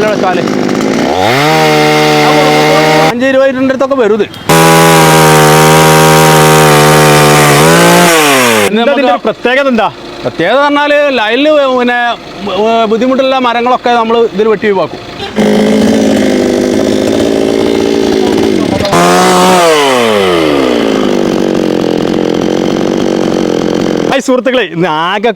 വില വെച്ചാൽ അഞ്ച് ഇരുപതിന്റെ അടുത്തൊക്കെ വരും പ്രത്യേകത എന്താ? പ്രത്യേകത പറഞ്ഞാൽ ലൈനിൽ പിന്നെ ബുദ്ധിമുട്ടുള്ള മരങ്ങളൊക്കെ നമ്മൾ ഇതിൽ വെട്ടി ഒഴിവാക്കും. സുഹൃത്തുക്കളെ ഇന്ന് ആകെ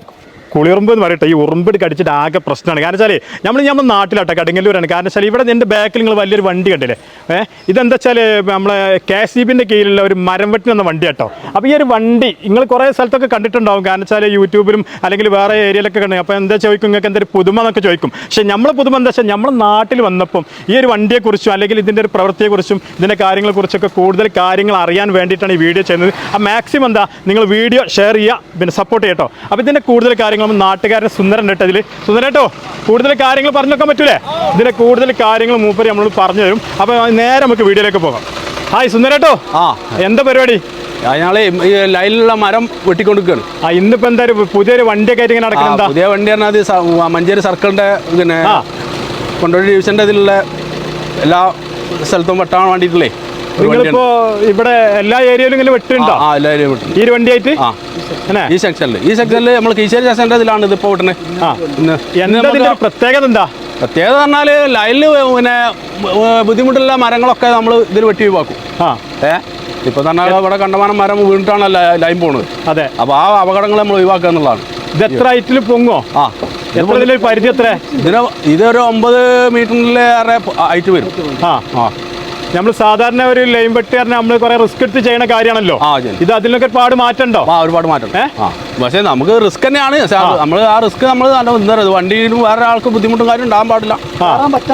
കുളിറുമ്പ് എന്ന് പറയട്ടെ ഈ ഉറുമ്പിട്ട് കടിച്ചിട്ട് ആകെ പ്രശ്നമാണ്. കാരണം വെച്ചാൽ നമ്മൾ നമ്മുടെ നാട്ടിലാട്ടെ കടുങ്ങല്ലൂരാണ്. കാരണം വെച്ചാൽ ഇവിടെ എന്റെ ബാക്കിൽ നിങ്ങൾ വലിയൊരു വണ്ടി കണ്ടില്ലേ? ഏഹ് ഇതെന്താ വെച്ചാൽ നമ്മളെ കെ ഇ ബിന്റെ കീഴിലുള്ള ഒരു മരം വെട്ടി വന്ന വണ്ടി കേട്ടോ അപ്പോൾ ഈ ഒരു വണ്ടി നിങ്ങൾ കുറേ സ്ഥലത്തൊക്കെ കണ്ടിട്ടുണ്ടാവും. കാരണം വെച്ചാൽ യൂട്യൂബിലും അല്ലെങ്കിൽ വേറെ ഏരിയയിലൊക്കെ കണ്ടു. അപ്പോൾ എന്താ ചോദിക്കും? നിങ്ങൾക്ക് എന്തൊരു പുതുമ എന്നൊക്കെ ചോദിക്കും. പക്ഷേ നമ്മൾ പുതുമ എന്താ വെച്ചാൽ നമ്മൾ നാട്ടിൽ വന്നപ്പം ഈ ഒരു വണ്ടിയെക്കുറിച്ചും അല്ലെങ്കിൽ ഇതിന്റെ ഒരു പ്രവൃത്തിയെക്കുറിച്ചും ഇതിന്റെ കാര്യങ്ങളെക്കുറിച്ചൊക്കെ കൂടുതൽ കാര്യങ്ങൾ അറിയാൻ വേണ്ടിയിട്ടാണ് ഈ വീഡിയോ ചെയ്യുന്നത്. ആ മാക്സിമം എന്താ? നിങ്ങൾ വീഡിയോ ഷെയർ ചെയ്യുക പിന്നെ സപ്പോർട്ട് ചെയ്യട്ടോ. അപ്പോൾ ഇതിന്റെ കൂടുതൽ കാര്യങ്ങൾ നാട്ടുകാരൻ സുന്ദരൻ കേട്ടോ ഇതിൽ സുന്ദരേട്ടോ കൂടുതൽ കാര്യങ്ങൾ പറഞ്ഞു വെക്കാൻ പറ്റൂലേ? ഇതിന്റെ കൂടുതൽ കാര്യങ്ങൾ മൂപ്പര് നമ്മളോട് പറഞ്ഞു തരും. അപ്പോൾ നേരെ നമുക്ക് വീഡിയോയിലേക്ക് പോകാം. ഹായ് സുന്ദരേട്ടോ ആ. എന്താ പരിപാടി? ഞങ്ങൾ ഈ ലൈനിലുള്ള മരം വെട്ടിക്കൊണ്ടിരിക്കുകയാണ് ആ ഇന്നിപ്പോൾ എന്താ ഒരു പുതിയൊരു വണ്ടിയൊക്കെ ആയിട്ട് ഇങ്ങനെ നടക്കുന്നത് പുതിയ വണ്ടി പറഞ്ഞാൽ അത് മഞ്ചേരി സർക്കിളിന്റെ പിന്നെ. കൊണ്ടോടി ഡിവിഷന്റെ ഇതിലുള്ള എല്ലാ സ്ഥലത്തും വെട്ടാൻ വേണ്ടിയിട്ടുള്ളേ. നിങ്ങളിപ്പോ ഇവിടെ എല്ലാ ഏരിയയിലും ഇങ്ങനെ വെട്ടുണ്ടോ ആ എല്ലാവരും വെട്ടും ഈ വണ്ടിയായിട്ട് ആ. ഈ സെക്ഷനിൽ ഈ സെക്ഷനിൽ നമ്മൾ കീശേരി സെക്ഷന്റെ ഇതിലാണ് ഇതിപ്പോൾ വിട്ടണേ ആ. എന്താ പ്രത്യേകത എന്താ? പ്രത്യേകത പറഞ്ഞാൽ ലൈനിൽ പിന്നെ ബുദ്ധിമുട്ടുള്ള മരങ്ങളൊക്കെ നമ്മൾ ഇതിൽ വെട്ടി ഒഴിവാക്കും. ആ. ഏ? ഇപ്പൊ പറഞ്ഞാൽ ഇവിടെ കണ്ടമാനം മരം വീണിട്ടാണ് ലൈൻ പോണത്. അതെ. അപ്പോൾ ആ അപകടങ്ങൾ നമ്മൾ ഒഴിവാക്കുക എന്നുള്ളതാണ്. ഇത് എത്ര ഹൈറ്റിൽ പൊങ്ങോ? ആ. പരിധി എത്ര ഇതിന് ഇതൊരു ഒമ്പത് മീറ്ററിലേറെ ഹൈറ്റ് വരും. ആ. ആ. നമ്മൾ സാധാരണ ഒരു ലൈൻ വെട്ടി പറഞ്ഞാൽ നമ്മൾ കുറെ റിസ്ക് എടുത്ത് ചെയ്യുന്ന കാര്യമാണല്ലോ. ഇത് അതിലൊക്കെ ഒരുപാട് മാറ്റണ്ടോ ആ ഒരുപാട് മാറ്റം? പക്ഷേ നമുക്ക് റിസ്ക് തന്നെയാണ്. നമ്മൾ ആ. റിസ്ക് നമ്മൾ നല്ല വണ്ടിയിൽ വണ്ടിയിലും വേറെ ആൾക്ക് ബുദ്ധിമുട്ടും കാര്യം ഉണ്ടാകാൻ പാടില്ല. നമുക്ക്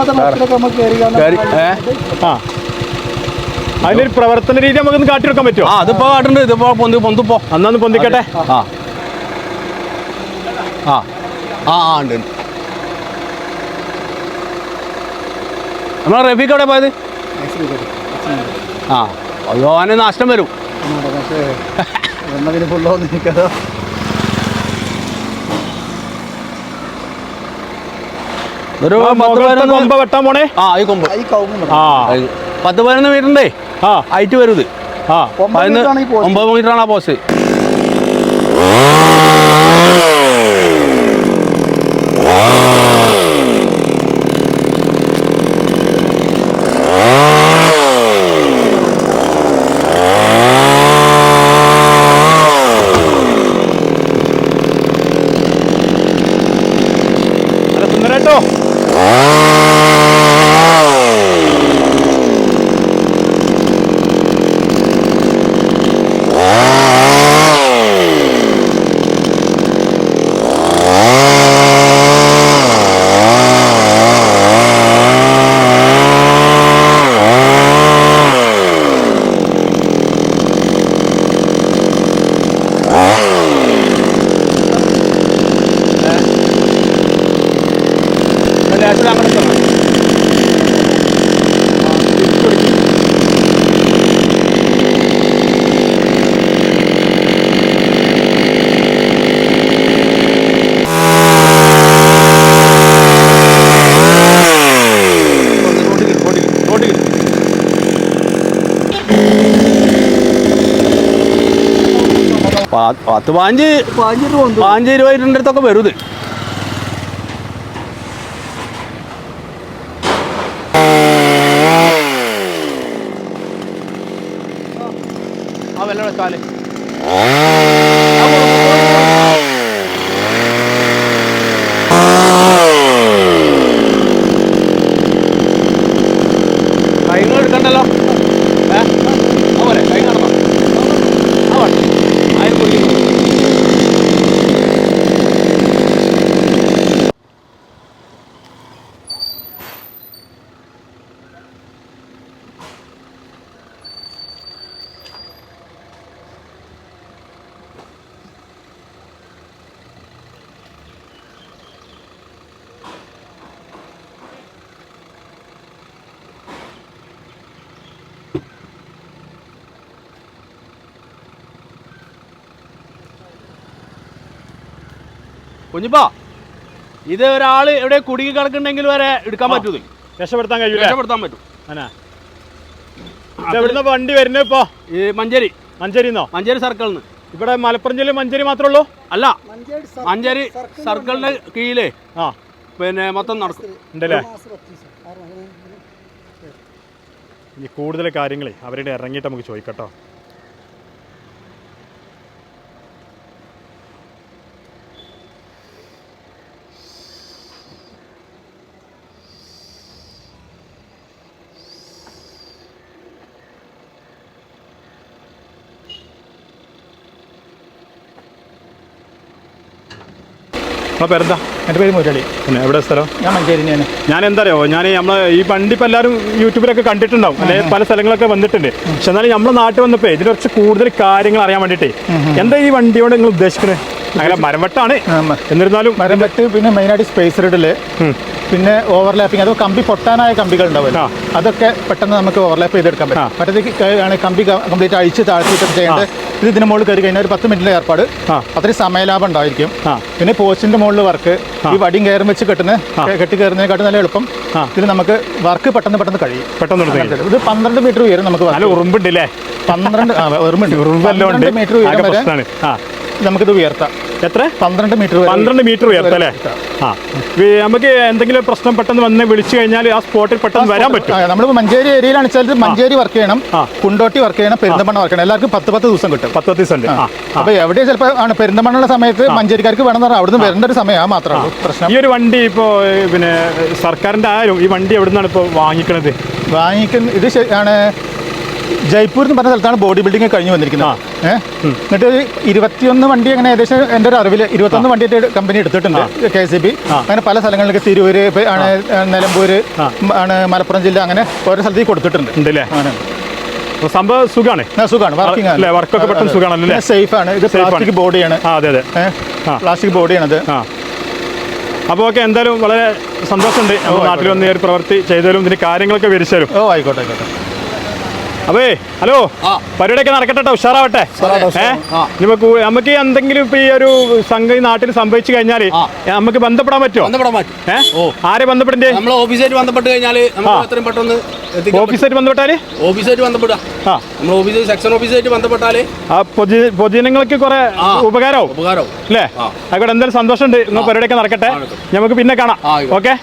അതിലൊരു പ്രവർത്തന രീതി നമുക്കൊന്ന് കാട്ടിയെടുക്കാൻ പറ്റുമോ? ആ അതിപ്പോ കാട്ടുണ്ട് ഇതിപ്പോ പൊന്തി പൊന്തിപ്പോ അന്നൊന്ന് പൊന്തിക്കട്ടെ. ആ. ആ. ഉണ്ട്. നമ്മളെ റഫീഖ് എവിടെ പോയത്? ആ അയ്യോ അവന് നഷ്ടം വരും ഒരു കൊമ്പ വെട്ടാൻ പോണേ? ആ ഈ കൊമ്പ്. ആ പത്ത് പതിനൊന്ന് മീറ്ററിന്റെ ആ. ഹൈറ്റ് വരും ആ. ഈ ഒമ്പത് മീറ്ററാണ് ആ പോസ്റ്റ് അല്ല പത്ത് പാഞ്ച് പാഞ്ച് ഇരുപതിന്റെ അടുത്തൊക്കെ വരും ഇത്. ആ വെള്ളം വെച്ചാൽ കൈങ്ങൾ എടുക്കണ്ടല്ലോ ഏ ആ പോലെ കൈ നടന്നോ ആ വേണ്ട ആയിരം കുടിക്കുന്നു കുഞ്ഞിപ്പാ ഇത് ഒരാൾ എവിടെ കുടുങ്ങി കിടക്കുന്നുണ്ടെങ്കിൽ വരെ എടുക്കാൻ പറ്റൂ രക്ഷപ്പെടുത്താൻ കഴിയൂല? രക്ഷപ്പെടുത്താൻ പറ്റും. എവിടുന്ന വണ്ടി വരുന്നത് ഇപ്പോ? ഈ മഞ്ചേരി. മഞ്ചേരിന്നോ? മഞ്ചേരി സർക്കിളിൽ നിന്ന് ഇവിടെ മലപ്പുറം ജില്ലയിൽ മഞ്ചേരി മാത്രമേ ഉള്ളൂ? അല്ല മഞ്ചേരി സർക്കിളിന്റെ കീഴിലേ. ആ. പിന്നെ മൊത്തം നടക്കും. ഉണ്ടല്ലേ? ഇനി കൂടുതൽ കാര്യങ്ങളെ അവരുടെ ഇറങ്ങിയിട്ട് നമുക്ക് ചോദിക്കട്ടോ ആ പേരെന്താ? എന്റെ പേര് മുരളി. പിന്നെ എവിടെ സ്ഥലം? ഞാൻ മഞ്ചേരി ഞാൻ എന്താ അറിയോ ഞാൻ നമ്മളെ ഈ വണ്ടി ഇപ്പം എല്ലാവരും യൂട്യൂബിലൊക്കെ കണ്ടിട്ടുണ്ടാവും. അല്ലെ? പല സ്ഥലങ്ങളൊക്കെ വന്നിട്ടുണ്ട്. പക്ഷെ എന്നാലും നമ്മളെ നാട്ടിൽ വന്നപ്പോൾ ഇതിന് കുറച്ച് കൂടുതൽ കാര്യങ്ങൾ അറിയാൻ വേണ്ടിയിട്ടേ. എന്താ ഈ വണ്ടിയോട് നിങ്ങൾ ഉദ്ദേശിക്കുന്നത് അങ്ങനെ മരംവെട്ടാണ്. എന്നിരുന്നാലും മരംവെട്ട് പിന്നെ മെയിനായിട്ട് സ്പേസ് റിഡിൽ പിന്നെ ഓവർലാപ്പിംഗ് അതോ കമ്പി പൊട്ടാനായ കമ്പികൾ ഉണ്ടാവില്ല അതൊക്കെ പെട്ടെന്ന് നമുക്ക് ഓവർലാപ്പ് ചെയ്തെടുക്കാൻ. പറ്റും. മറ്റേത് ആണ് കമ്പി കംപ്ലീറ്റ് അഴിച്ച് താഴ്ത്തിയിട്ട് ചെയ്യേണ്ടത് ഇത് ഇതിന് മുകളിൽ കയറി കഴിഞ്ഞാൽ ഒരു പത്ത് മിനിറ്റിലെ ഏർപ്പാട്. അത്രയും സമയലാഭം ഉണ്ടായിരിക്കും. പിന്നെ പോസ്റ്റിന്റെ മുകളിൽ വർക്ക്. ഈ വടിയും കയറും വെച്ച് കെട്ടുന്ന കെട്ടി കയറുന്നതിനെക്കാട്ടും നല്ല എളുപ്പം. ഇത് നമുക്ക് വർക്ക് പെട്ടെന്ന് പെട്ടെന്ന് കഴിയും. പെട്ടെന്ന് ഇത് പന്ത്രണ്ട് മീറ്റർ ഉയരം നമുക്ക് നല്ല work ഉറുമ്പുണ്ട് അല്ലേ പന്ത്രണ്ട് ഉറുമ്പുണ്ട് ഉറുമ്പെല്ലാം മീറ്റർ ഉയരം വരെ നമുക്കിത് ഉയർത്താം. എത്ര? പന്ത്രണ്ട് മീറ്റർ പന്ത്രണ്ട് മീറ്റർ ഉയർത്തം അല്ലേ? ആ. നമുക്ക് എന്തെങ്കിലും പ്രശ്നം പെട്ടെന്ന് വന്ന് വിളിച്ചു കഴിഞ്ഞാൽ ആ സ്പോട്ടിൽ പെട്ടെന്ന് വരാൻ പറ്റും. നമ്മൾ മഞ്ചേരി ഏരിയയിലാണ് വെച്ചാൽ മഞ്ചേരി വർക്ക് ചെയ്യണം കുണ്ടോട്ടി വർക്ക് ചെയ്യണം പെരുന്തമണ്ണ വർക്ക് ചെയ്യണം. എല്ലാവർക്കും പത്ത് പത്ത് ദിവസം കിട്ടും. പത്ത് പത്ത് ഉണ്ട്. ആ. ആ. അപ്പൊ എവിടെ ചിലപ്പോൾ ആണ് പെരുന്തമണ്ണുള്ള സമയത്ത് മഞ്ചേരിക്കാർക്ക് വേണം പറഞ്ഞാൽ അവിടുന്ന് വരേണ്ട ഒരു സമയം ആ മാത്രമേ പ്രശ്നം. ഈ ഒരു വണ്ടി ഇപ്പോൾ പിന്നെ സർക്കാരിന്റെ ആരും ഈ വണ്ടി എവിടെ നിന്നാണ് ഇപ്പോൾ വാങ്ങിക്കണത്? വാങ്ങിക്കുന്ന ഇത് ആണ് ജയ്പൂർ എന്ന് പറഞ്ഞ സ്ഥലത്താണ് ബോഡി ബിൽഡിംഗ് കഴിഞ്ഞു വന്നിരിക്കുന്നത്. ഏഹ് എന്നിട്ട് ഒരു ഇരുപത്തിയൊന്ന് വണ്ടി അങ്ങനെ ഏകദേശം എന്റെ ഒരു അറിവിൽ ഇരുപത്തൊന്ന് വണ്ടി കമ്പനി എടുത്തിട്ടുണ്ട് കെ സി ബി അങ്ങനെ പല സ്ഥലങ്ങളിലേക്ക് തിരൂര് ആണ് നിലമ്പൂര് ആണ് മലപ്പുറം ജില്ല അങ്ങനെ ഓരോ സ്ഥലത്തേക്ക് കൊടുത്തിട്ടുണ്ട്. ഉണ്ടല്ലേ? സംഭവം സുഖമാണ് സുഖമാണ് വർക്കിംഗ് അല്ലേ, വർക്കൊക്കെ പെട്ടെന്ന് സുഖാണല്ലോ? അല്ലേ? സേഫ് ആണ്. ഇത്. പ്ലാസ്റ്റിക് ബോഡിയാണ് അതെ അതെ. പ്ലാസ്റ്റിക് ബോഡിയാണത് അപ്പോൾ ഓക്കെ എന്തായാലും വളരെ സന്തോഷമുണ്ട്. നമ്മുടെ നാട്ടിൽ വന്ന് ഈ ഒരു പ്രവൃത്തി ചെയ്തതിലും ഇതിന്റെ കാര്യങ്ങളൊക്കെ വിരിച്ചാലും ഓ ആയിക്കോട്ടെ ആയിക്കോട്ടെ. അപ്പേ ഹലോ. പരിപാടിയൊക്കെ നടക്കട്ടെ ട്ടോ, ഉഷാറാവട്ടെ നമുക്ക് നമുക്ക് എന്തെങ്കിലും ഇപ്പൊ ഈ ഒരു സംഗതി നാട്ടിൽ സംഭവിച്ചു കഴിഞ്ഞാൽ നമുക്ക് ബന്ധപ്പെടാൻ പറ്റുമോ. ആരെ ബന്ധപ്പെടേ നമ്മൾ ഓഫീസായിട്ട് ബന്ധപ്പെട്ട് കഴിഞ്ഞാൽ. എത്രയും പെട്ടെന്ന് ഓഫീസായിട്ട് ബന്ധപ്പെട്ടാൽ. ഓഫീസായിട്ട് നമ്മൾ ഓഫീസ് സെക്ഷൻ ഓഫീസായിട്ട് ബന്ധപ്പെട്ടാൽ പൊതുജനങ്ങൾക്ക് കുറെ ഉപകാരോ ഉപകാരോ ഉപകാരവും അല്ലേ. ആയിക്കോട്ടെ എന്തായാലും സന്തോഷമുണ്ട്. പരിപാടിയൊക്കെ നടക്കട്ടെ. നമുക്ക് പിന്നെ കാണാം. ഓക്കെ?